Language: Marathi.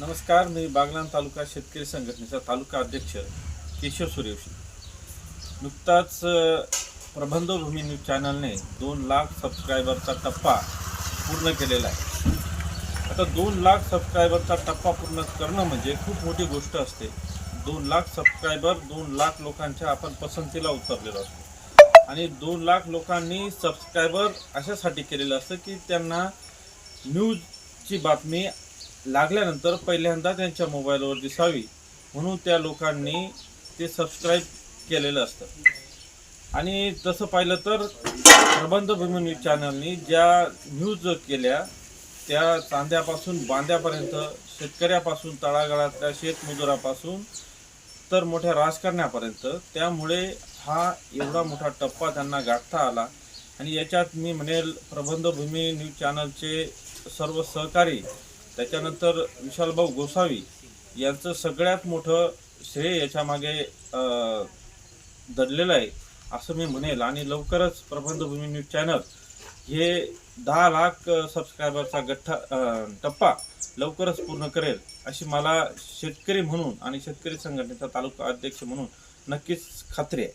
नमस्कार मी बागलाण तालुका शेतकरी संघटनेचा तालुका अध्यक्ष केशव सूर्यवंशी. नुकताच प्रबंधभूमी न्यूज चॅनलने दोन लाख सबस्क्रायबरचा टप्पा पूर्ण केलेला आहे. आता दोन लाख सबस्क्रायबरचा टप्पा पूर्ण करणं म्हणजे खूप मोठी गोष्ट असते. दोन लाख सबस्क्रायबर दोन लाख लोकांच्या आपण पसंतीला उतरलेलो असतो. आणि दोन लाख लोकांनी सबस्क्रायबर अशासाठी केलेलं असतं की त्यांना न्यूजची बातमी लागल्यानंतर पहिल्यांदा त्यांच्या मोबाईलवर दिसावी म्हणून त्या लोकांनी ते सबस्क्राईब केलेलं असतं. आणि तसं पाहिलं तर प्रबंधभूमी न्यूज चॅनलनी ज्या न्यूज केल्या त्या चांद्यापासून बांद्यापर्यंत शेतकऱ्यापासून तळागाळातल्या शेतमजुरापासून तर मोठ्या राजकारण्यापर्यंत त्यामुळे हा एवढा मोठा टप्पा त्यांना गाठता आला. आणि याच्यात मी म्हणेल प्रबंधभूमी न्यूज चॅनलचे सर्व सहकारी त्याच्यानंतर विशालभाऊ गोसावी यांचं सगळ्यात मोठं श्रेय याच्यामागे दडलेलं आहे असं मी म्हणेल. आणि लवकरच प्रबंधभूमी न्यूज चॅनल हे दहा लाख सबस्क्रायबरचा गठ्ठा टप्पा लवकरच पूर्ण करेल अशी मला शेतकरी म्हणून आणि शेतकरी संघटनेचा तालुका अध्यक्ष म्हणून नक्कीच खात्री आहे.